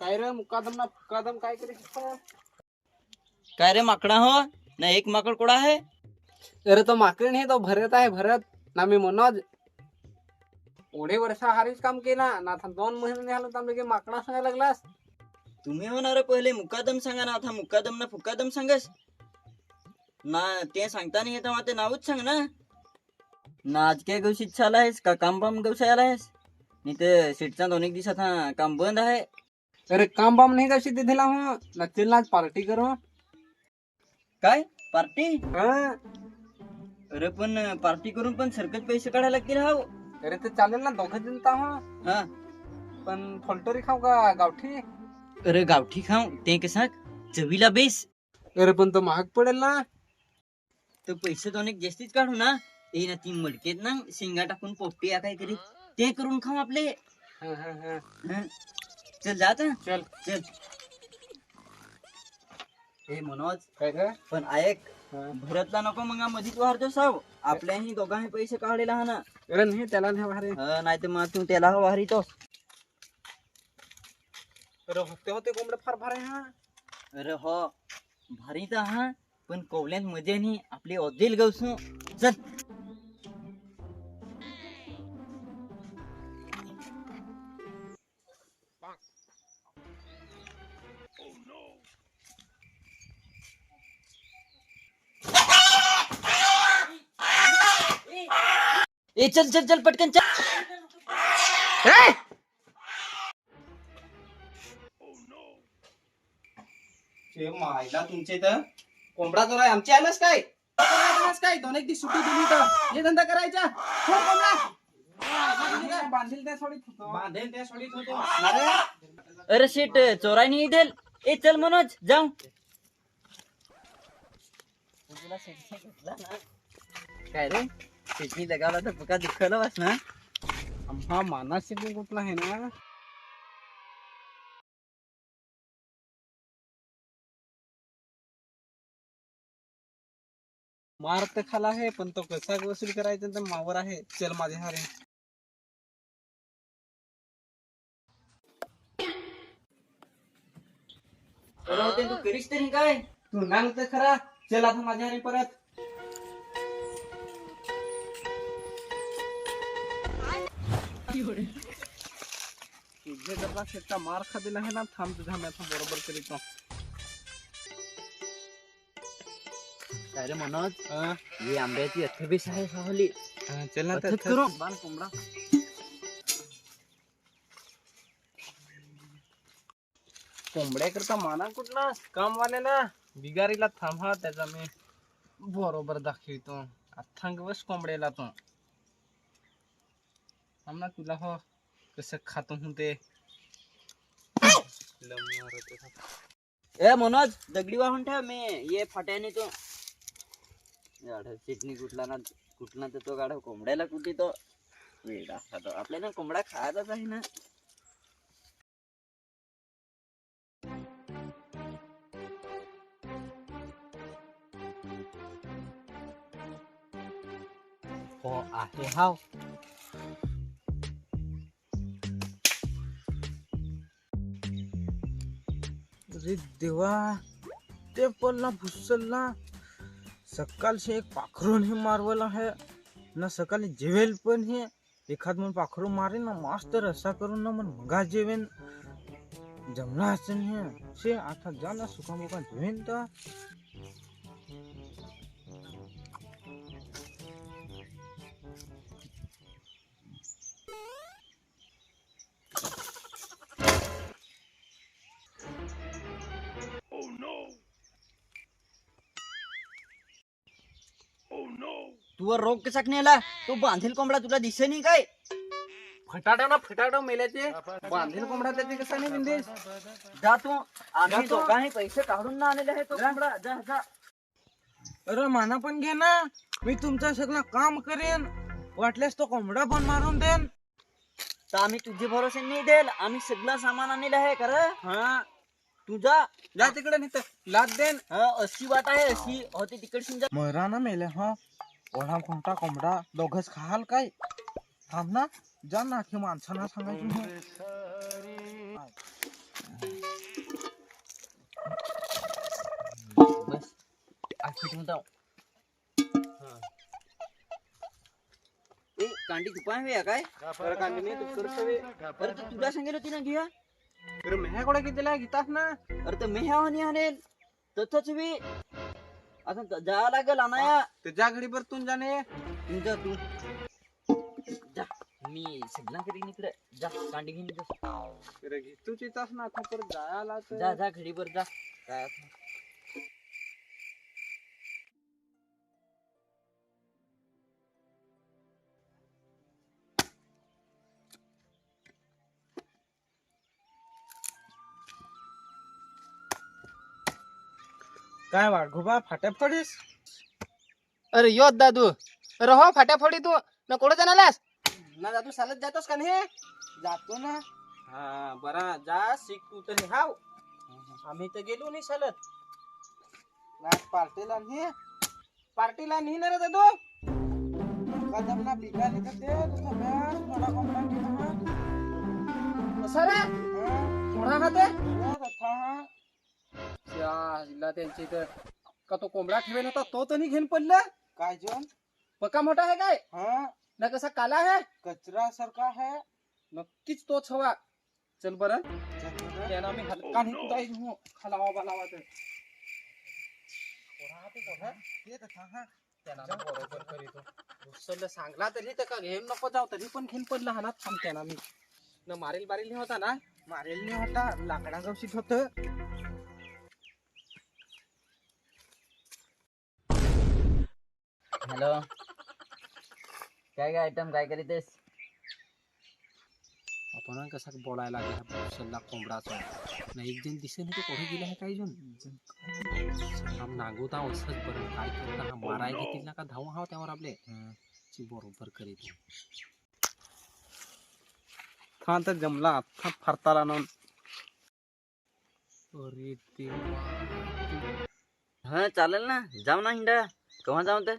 काय रे मुकादम ना फुकादम काय करे काय रे माकडा हो? ना एक माकड कोडा आहे? अरे तो माकड नाही तो भरत आहे भरत. ना मी मनोज. एवढे वर्ष हारीच काम केला. ना आता दोन महिने झालं तर लगे माकडा सांगायला लागलास? तुम्ही होणार पहिले मुकादम सांगा ना आता मुकादम ना फुकादम सांगस. ना ते सांगता नाही येतं ते नावच सांग ना. ना आज काय गवशीत चाला आहेस का काम बाम गवसायला आहेस? नाही तर सीटचा दोन एक दिवसात हा काम बंद आहे. अरे काम बाम नाही कशी ते दिला हो ना चल ना आज पार्टी करू. काय? पार्टी? हा. अरे पण पार्टी करून पण सरकत पैसे काढायला लागतील हा अरे ते चालेल ना दोघं जण तर हो हा. पण फलटोरी खाऊ का गावठी? अरे गावठी खाऊ ते कसा? चवीला बेस. अरे पण तो महाग पडेल ना. तर पैसे दोन एक जास्तीच काढू ना. ते ना ती मडकेत ना शेंगा टाकून पोपटी या काहीतरी. ते करून खाऊ आपले. हा, हा, हा. हं. चल जात चल. चल. हे मनोज काय रे पण ऐक. भरतला नको मग मधीच वाढतो साव आपल्याही दोघांनी पैसे काढलेला हा ना. अरे नाही त्याला नाही भारी नाही तर मग तू त्याला वाहरी तो अरे होते होते कोंबडे फार भारी हा. अरे हो भारी तर हा. पण कोवल्यात मजा नाही आपली ओदेल गवसू. चल. ए चल चल चल पटकन चल. मायला तुमचे तर. कोंबडा तर आहे. आमची आलंच काय? आलंच काय? दोन एक दिवस सुट्टी दिली तर. हे धंदा करायचा. सोड कोंबडा. बांधील त्या सोडीत होतो. बांधेल त्या सोडीत होतो. अरे! अरे शेट चोराय नाही देल ए चल मनोज जाऊ. काय रे? शेटनी लगावला तर पका दुखलं वास ना हा मानास कुठला आहे ना? मार तर खाला आहे पण तो कसा वसूल करायचा तर मावर आहे. चल माझे हारे. होते तू करीस तरी काय? तू नांग तर खरा चल आता माझ्या हारे परत तुझे डबा मार खा दिला आहे ना थांब तुझ्या मी आता बरोबर करीतो काय रे मनोज? हा, ही आंब्याची अथबीस आहे सावली. चल ना करू. बाँध कोंबडा. कोंबड्या करता माना कुठला? काम वाल्याला बिगारीला थांबा त्याचा मी बरोबर दाखवितो. अथांग बस कोंबड्याला तो. आमना तुला हो कसं खातो ते. ए मनोज दगडी वाहून ठेव मी. ये फाट्याने तो. चिटणी कुठला ना कुठला तर तो गाढव कोंबड्याला कुठे तो. वेगळा खातो. आपल्याला कोंबडा खायचाच आहे ना. हो आहे हाव अरे देवा ते पडला भुसलला सकाळशी एक पाखरून हे मारवलं आहे ना सकाळी जेवेल पण हे एखाद म्हणून पाखरून मारेन ना मस्त रस्सा करून ना मग मगा जेवेन जमला असेल हे शे आता जा ना सुका मुका जेवेन तर तू रोग कसा नेला? तो बांधेल कोंबडा तुला दिसे नाही काय? फटाटा ना फटाटा मेल्याचे. बांधील कोंबडा त्याचे कसा नाही बिंदेस जा तू. आम्ही जातो. दोघांनी पैसे काढून ना आणलेले आहे तो कोंबडा. जा जा. अरे माना पण घे ना. मी तुमचं सगळं काम करेन. वाटल्यास तो कोंबडा पण मारून देन. तर आम्ही तुझे भरोसे नाही देल आम्ही सगळं सामान आणलेलं आहे खरं. हा. तू जा जा तिकडे नाही तर लाद देन. अशी वाट आहे अशी होती तिकडची. जा. मरा ना मेले हा. ओढा कोंबडा कोंबडा दोघच खाल काय? थांब ना. जा ना की माणसांना सांगायचं हे. बस. आठवण कांडी तुपा हवी सांगेल होती ना घेऊया बरं मेह्या कोणा कितीला घेतात ना अरे तर मी ह्या आणि आणेल. तसंच बी आता त- जा लागेल अनाया. ते जा घडी भर तू जाणे तुमचा तू जा मी सगळा करीन इकडे. जा कांडी घेऊन जा. बरं घे तूच येतास ना आता परत जायला तर. जा जा घडीभर जा. काय आता. काय वाढगोबा फाट्या फडीस? अरे यो दादू अरे हो फाट्याफोडी तू. न कुठं जाणारस ना दादू चालत जातोस का नाही? जातो ना. हा बरा जा शिक तू तरी हाव. आम्ही तर गेलो नाही चालत पार्टीला नाही. पार्टीला नाही ना रे दादू? बिगा निघत तुझा थोडा का ते? हा? हिला त्यांच्या इथं. का तो कोंबडा ठेवेल होता तो तर नाही घेऊन पडला. काय जोन? पक्का मोठा आहे काय? हा? ना कसा काला आहे? कचरा सारखा है नक्कीच तोच हवा. चल बरं. त्यानं आम्ही हलका नाही घेऊ खालावा बालावा तर. हा. बरोबर करीतो. सांगला तरी तर का घेऊन नको जाऊ तरी पण घेऊन पडला हा ना. थांब त्यानं मी न मारेल बारेल नाही होता ना? मारेल नाही होता. लाकडा गवशीत होत हॅलो. काय काय आयटम काय करीतेस? आपण कसा बोलायला लागला सल्ला कोंबडाचा. ना एक जण दिसे नाही तो कोणी गेला आहे काही जण. आम नागवता असंच बरं. काय करता हा माराय घेतील ना का? धाव हा त्यावर आपले. ची बरोबर करीत हा तर जमला. आता फरताला ना अरे देवा. हा चालेल ना. जाऊ ना हिंडा. केव्हा जाऊ तर?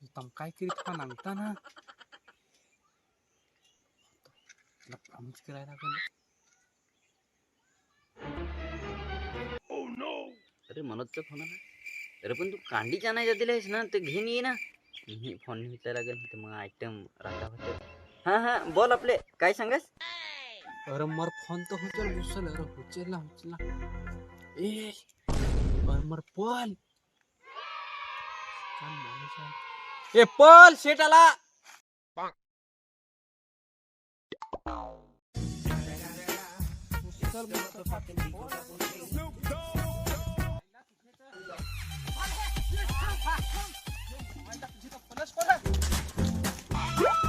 तम काय करीत हा नांगता ना त्याला प्रॉमिस करायला लागेल अरे मनोजचा फोन आला अरे पण तू कांडीच्या नाही जातील आहेस ना ते घेऊन ये ना मी फोन विचारा लागेल तर मग आयटम राहता होते हा हा बोल आपले काय सांगास अरे मर फोन तो हुचल हुचल अरे हुचल ना हुचल ना ए अरे मर पल काय माणूस आहे ए पल शेट आला Yeah.